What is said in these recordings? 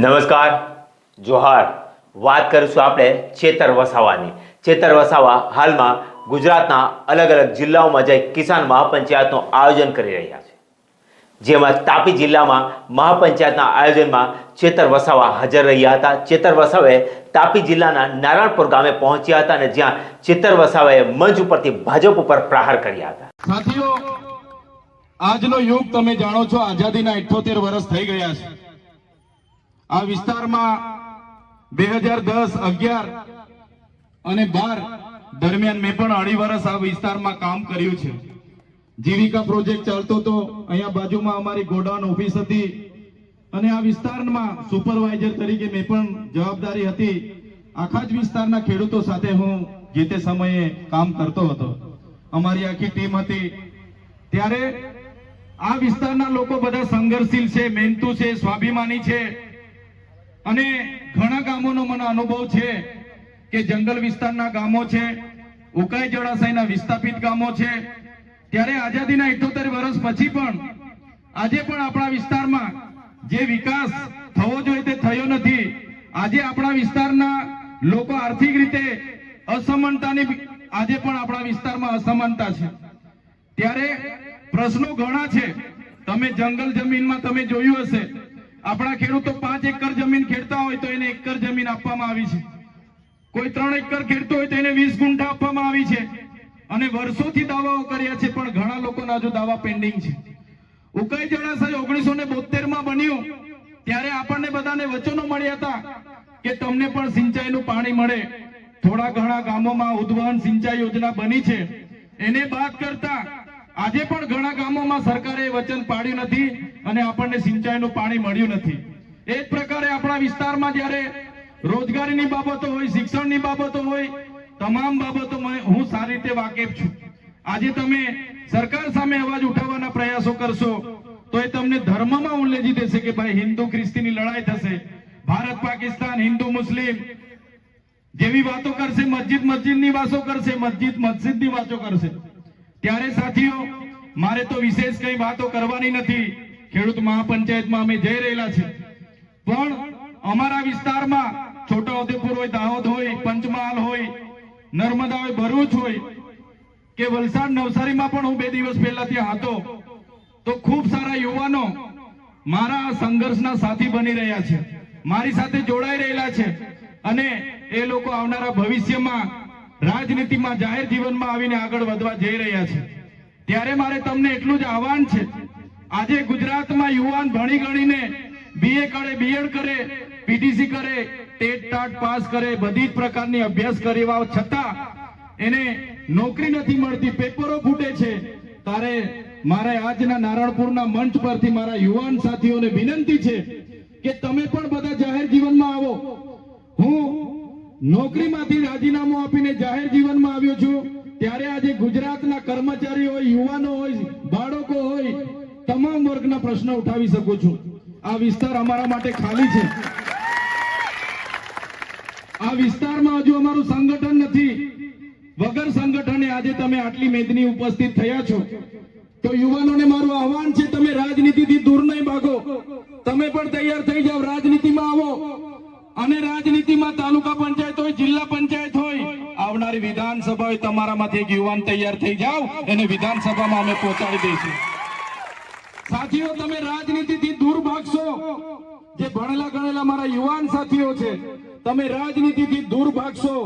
નમસ્કાર, જોહાર. વાત કરીશું આપણે ચેતર વસાવાની. ચેતર વસાવા હાલમાં ગુજરાતના અલગ અલગ જિલ્લાઓમાં જઈ કિસાન મહાપંચાયતનું આયોજન કરી રહ્યા છે. જેમાં તાપી જિલ્લામાં મહાપંચાયતના આયોજનમાં ચેતર વસાવા હાજર રહ્યા હતા. ચેતર વસાવે તાપી જિલ્લાના નારાયણપુર ગામે પહોંચ્યા હતા અને જ્યાં ચેતર વસાવાએ મંચ ઉપરથી ભાજપ ઉપર પ્રહાર કર્યા હતા. સાથીઓ, આજનો યુગ તમે જાણો છો, આઝાદીના 78 વર્ષ થઈ ગયા છે. આ વિસ્તારમાં બે હજાર દસ અગિયાર અને બાર દરમિયાન મેં પણ અઢી વર્ષ આ વિસ્તારમાં કામ કર્યું છે. જીવિકા પ્રોજેક્ટ ચાલતો હતો. અહીંયા બાજુમાં અમારી ગોડાઉન ઓફિસ હતી. અને આ વિસ્તારમાં સુપરવાઇઝર તરીકે મેં પણ જવાબદારી હતી. આખા જ વિસ્તારના ખેડૂતો સાથે હું જે તે સમયે કામ કરતો હતો. અમારી આખી ટીમ હતી. ત્યારે આ વિસ્તારના લોકો બધા સંઘર્ષશીલ છે, મહેનતુ છે, સ્વાભિમાની છે. અને ઘણા ગામોનો મને અનુભવ છે કે જંગલ વિસ્તારના ગામો છે, ઉકાઈ જળાશયના વિસ્થાપિત ગામો છે. ત્યારે આઝાદીના 78 વર્ષ પછી પણ, આજે પણ આપણા વિસ્તારમાં જે વિકાસ થવો જોઈએ તે થયો નથી. આજે આપણા વિસ્તારના લોકો આર્થિક રીતે અસમાનતાની આજે પણ આપણા વિસ્તારમાં અસમાનતા છે. ત્યારે પ્રશ્નો ઘણા છે. તમે જંગલ જમીનમાં તમે જોયું હશે. આપણા ખેડૂતો પાંચ એકર જમીન ખેડતા હોય તો એને એકર જમીન આપવામાં આવી છે. કોઈ ત્રણ એકર ખેડતો હોય તો એને વીસ ગુંઠા આપવામાં આવી છે. અને વર્ષોથી દાવાઓ કર્યા છે, પણ ઘણા લોકોના હજુ દાવા પેન્ડિંગ છે. ઉકાઈ જળાશય ઓગણીસો ને બોતેરમાં બન્યું, ત્યારે આપણને બધાને વચનો મળ્યા હતા કે તમને પણ સિંચાઈનું પાણી મળે. થોડા ઘણા ગામોમાં ઉદ્વહન સિંચાઈ યોજના બની છે. એને બાદ કરતા આજે પણ ઘણા ગામોમાં સરકારે વચન પાડ્યું નથી અને આપણને સિંચાઈનું પાણી મળ્યું નથી. એ જ પ્રકારે આપણા વિસ્તારમાં જ્યારે રોજગારીની બાબતો હોય, શિક્ષણની બાબતો હોય, તમામ બાબતો હું સારી રીતે વાકેફ છું. આજે તમે સરકાર સામે અવાજ ઉઠાવવાના પ્રયાસો કરશો, તો એ તમને ધર્મમાં ઉલ્લેજી દેશે કે ભાઈ હિન્દુ ખ્રિસ્તીની લડાઈ થશે, ભારત પાકિસ્તાન હિન્દુ મુસ્લિમ જેવી વાતો કરશે, મસ્જિદ મસ્જિદની વાતો કરશે, મસ્જિદ મસ્જિદની વાતો કરશે. ત્યારે સાથીઓ, મારે તો વિશેષ કઈ વાતો કરવાની નથી. ખેડૂત મહાપંચાયતમાં અમે જઈ રહેલા છે પણ અમારા વિસ્તારમાં છોટાઉદેપુર હોય, દાહોદ હોય, પંચમહાલ હોય, નર્મદા હોય, ભરૂચ હોય, કે વલસાડ નવસારીમાં પણ હું બે દિવસ પહેલા ત્યાં હતો, તો ખૂબ સારા યુવાનો મારા સંઘર્ષના સાથી બની રહ્યા છે. મારી સાથે જોડાઈ રહેલા છે અને એ લોકો આવનારા ભવિષ્યમાં રાજનીતિમાં જાહેર જીવનમાં આવીને આગળ વધવા જઈ રહ્યા છે. ત્યારે મારે તમને એટલું જ આહવાન છે. આજે ગુજરાતમાં યુવાન ભણી ગણીને બીએ કરે બીએડ કરે પીટીસી કરે, ટેટ ટાટ પાસ કરે, બધી જ પ્રકારની અભ્યાસ કરવા છતાં એને નોકરી નથી મળતી, પેપરો ફૂટે છે. તારે મારે આજના નારણપુરના મંચ પરથી મારા યુવાન સાથીઓને વિનંતી છે કે તમે પણ બધા જાહેર જીવનમાં આવો. હું નોકરીમાંથી રાજીનામું આપીને જાહેર જીવનમાં આવ્યો છું. ત્યારે આજે ગુજરાતના કર્મચારીઓ હોય યુવાનો હોય, બાળકો હોય, તમામ વર્ગના પ્રશ્નો ઉઠાવી શકું છું. આ વિસ્તાર અમારા માટે ખાલી છે. આ વિસ્તારમાં હજુ અમારું સંગઠન નથી. વગર સંગઠને આજે તમે આટલી મેદની ઉપસ્થિત થયા છો. તો યુવાનોને મારું આહવાન છે, તમે રાજનીતિથી દૂર નહીં ભાગો. તમે પણ તૈયાર થઈ જાઓ, રાજનીતિમાં આવો. અને રાજનીતિમાં તાલુકા પંચાયત હોય, જિલ્લા પંચાયત હોય, આવનારી વિધાનસભા હોય, તમારામાંથી એક યુવાન તૈયાર થઈ જાઓ, એને વિધાનસભામાં અમે પહોંચાડી દઈશું. સાથીઓ, તમે રાજનીતિથી દૂર ભાગશો. જે ભણેલા ગણેલા મારા યુવાન સાથીઓ છે, તમે રાજનીતિથી દૂર ભાગશો.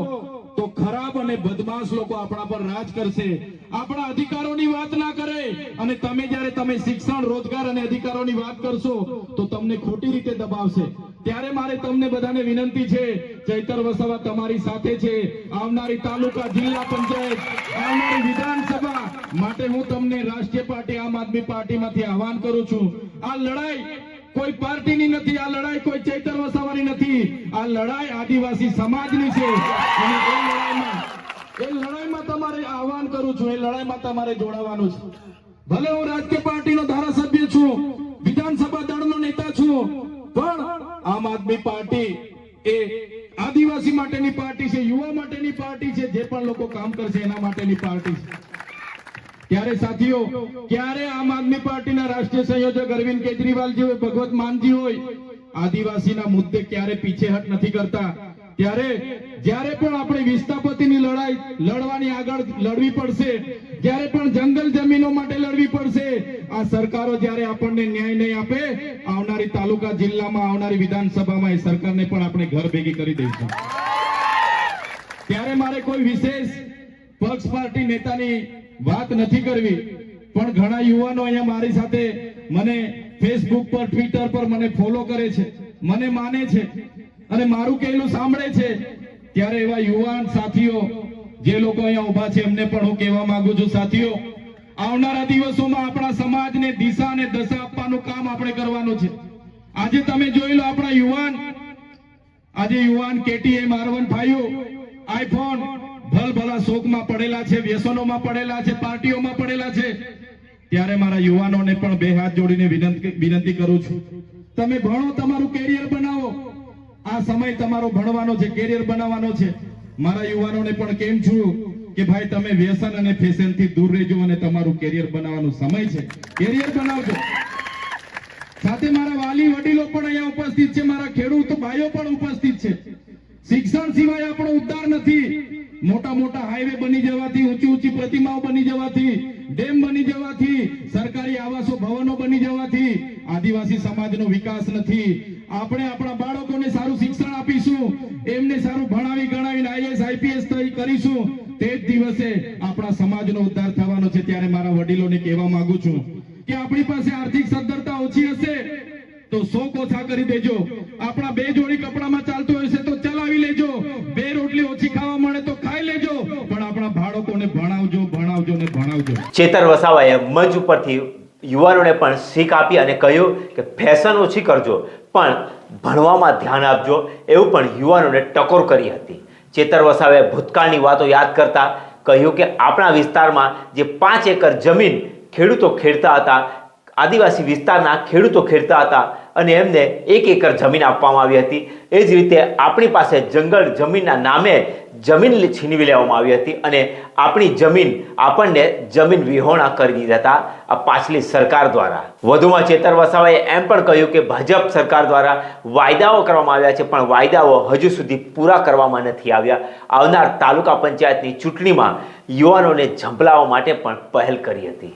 તો ખરાબ અને બદમાશ લોકો આપણા પર રાજ કરશે. આપણા અધિકારોની વાત ના કરે. અને તમે જ્યારે તમે શિક્ષણ, રોજગાર અને અધિકારોની વાત કરશો, તો તમને ખોટી રીતે દબાવશે. ત્યારે મારે તમને બધાને વિનંતી છે, ચૈતર વસાવા તમારી સાથે છે. આવનારી તાલુકા જિલ્લા પંચાયત, આવનારી વિધાનસભા માટે હું તમને રાષ્ટ્રીય પાર્ટી, આમ આદમી પાર્ટીમાંથી આહવાન કરું છું. આ લડાઈ કોઈ પાર્ટીની નથી, આ લડાઈ કોઈ ચૈતર વસાવાની નથી. આ લડાઈ આદિવાસી સમાજની છે. એ લડાઈમાં તમારે આહવાન કરું છું, એ લડાઈમાં તમારે જોડાવાનું છે. ભલે હું રાજકીય પાર્ટીનો ધારાસભ્ય છું, વિધાનસભા દળનો નેતા છું, પણ આમ આદમી પાર્ટી એ આદિવાસી માટેની પાર્ટી છે, યુવા માટેની પાર્ટી છે, જે પણ લોકો કામ કરશે એના માટેની પાર્ટી છે. ત્યારે સાથીઓ, ક્યારે આમ આદમી પાર્ટીના રાષ્ટ્રીય સંયોજક અરવિંદ કેજરીવાલજી હોય ભગવત માનજી હોય, આદિવાસીના મુદ્દે ક્યારે પીછેહટ નથી કરતા? ત્યારે જ્યારે પણ આપણે વિસ્થાપતિની લડાઈ, લડવાની આગળ લડવી પડશે, જ્યારે પણ જંગલ જમીનો માટે લડવી પડશે, આ સરકારો જ્યારે આપણને ન્યાય નહીં આપે, આવનારી તાલુકા જિલ્લામાં, આવનારી વિધાનસભામાં એ સરકારને પણ આપણે ઘર ભેગી કરી દઈશું. ત્યારે મારે કોઈ વિશેષ પક્ષ પાર્ટી નેતાની વાત નથી કરવી. પણ ઘણા યુવાનો અહીંયા મારી સાથે મને ફેસબુક પર ટ્વિટર પર મને ફોલો કરે છે. મને માને છે. અને મારું કહેલું સાંભળે છે. ત્યારે એવા યુવાન સાથીઓ, જે લોકો અહીંયા ઊભા છે, એમને પણ હું કહેવા માંગુ છું, સાથીઓ, આવનારા દિવસોમાં આપણા સમાજને દિશા અને દશા આપવાનું કામ આપણે કરવાનું છે. આજે તમે જોઈ લો આપણા યુવાન. આજે યુવાન KTM R one five iPhone શોકમાં પડેલા છે, વ્યસનોમાં પડેલા છે, પાર્ટીઓમાં પડેલા છે. ત્યારે મારા યુવાનોને પણ બે હાથ જોડીને વિનંતી કરું છું. તમે ભણો તમારું કેરિયર બનાવો. આ સમય તમારો ભણવાનો છે, કેરિયર બનાવવાનો છે. મારા યુવાનોને પણ કેમ છું કે ભાઈ, તમે વ્યસન અને ફેશનથી દૂર રહેજો અને તમારું કેરિયર બનાવવાનો સમય છે. કેરિયર બનાવજો. સાથે મારા વાલી વડીલો પણ અહીંયા ઉપસ્થિત છે, મારા ખેડૂત ભાઈઓ પણ ઉપસ્થિત છે. શિક્ષણ સિવાય આપણો ઉદ્ધાર મોટા મોટા હાઈવે બની જવાથી, ઊંચી ઊંચી પ્રતિમાઓ બની જવાથી, ડેમ બની જવાથી, સરકારી આવાસો, ભવનો બની જવાથી આદિવાસી સમાજનો વિકાસ નથી. આપણે આપણા બાળકોને સારું શિક્ષણ આપીશું, એમને સારું ભણાવી ગણાવીને આઈએસ આઈપીએસ કરીશું. તે જ દિવસે આપણા સમાજનો ઉદ્ધાર થવાનો છે ત્યારે મારા વડીલોને કહેવા માંગુ છું કે આપણી પાસે આર્થિક સદ્ધરતા ઓછી હશે, તો શોક ઓછા કરી દેજો. આપણા બે જોડી કપડામાં ચાલતું હશે તો ચલાવી લેજો બે રોટલી ઓછી ખાવા મળે તો ખાઈ લેજો. પણ આપણા બાળકોને ભણાવજો ભણાવજો ને ભણાવજો. ચેતર વસાવાએ મંચ ઉપરથી યુવાનોને પણ શીખ આપી અને કહ્યું કે ફેશન ઓછી કરજો, પણ ભણવામાં ધ્યાન આપજો. એવું પણ યુવાનોને ટકોર કરી હતી. ચેતર વસાવે ભૂતકાળની વાતો યાદ કરતા કહ્યું કે આપણા વિસ્તારમાં જે પાંચ એકર જમીન ખેડૂતો ખેડતા હતા, આદિવાસી વિસ્તારના ખેડૂતો ખેડતા હતા અને એમને એક એકર જમીન આપવામાં આવી હતી. એ જ રીતે આપણી પાસે જંગલ જમીનના નામે જમીન છીનવી લેવામાં આવી હતી અને આપણી જમીન આપણને જમીન વિહોણા કરી દીધા હતા આ પાછલી સરકાર દ્વારા. વધુમાં ચેતર વસાવાએ એમ પણ કહ્યું કે ભાજપ સરકાર દ્વારા વાયદાઓ કરવામાં આવ્યા છે, પણ વાયદાઓ હજુ સુધી પૂરા કરવામાં નથી આવ્યા. આવનાર તાલુકા પંચાયતની ચૂંટણીમાં યુવાનોને ઝંપલાવવા માટે પણ પહેલ કરી હતી.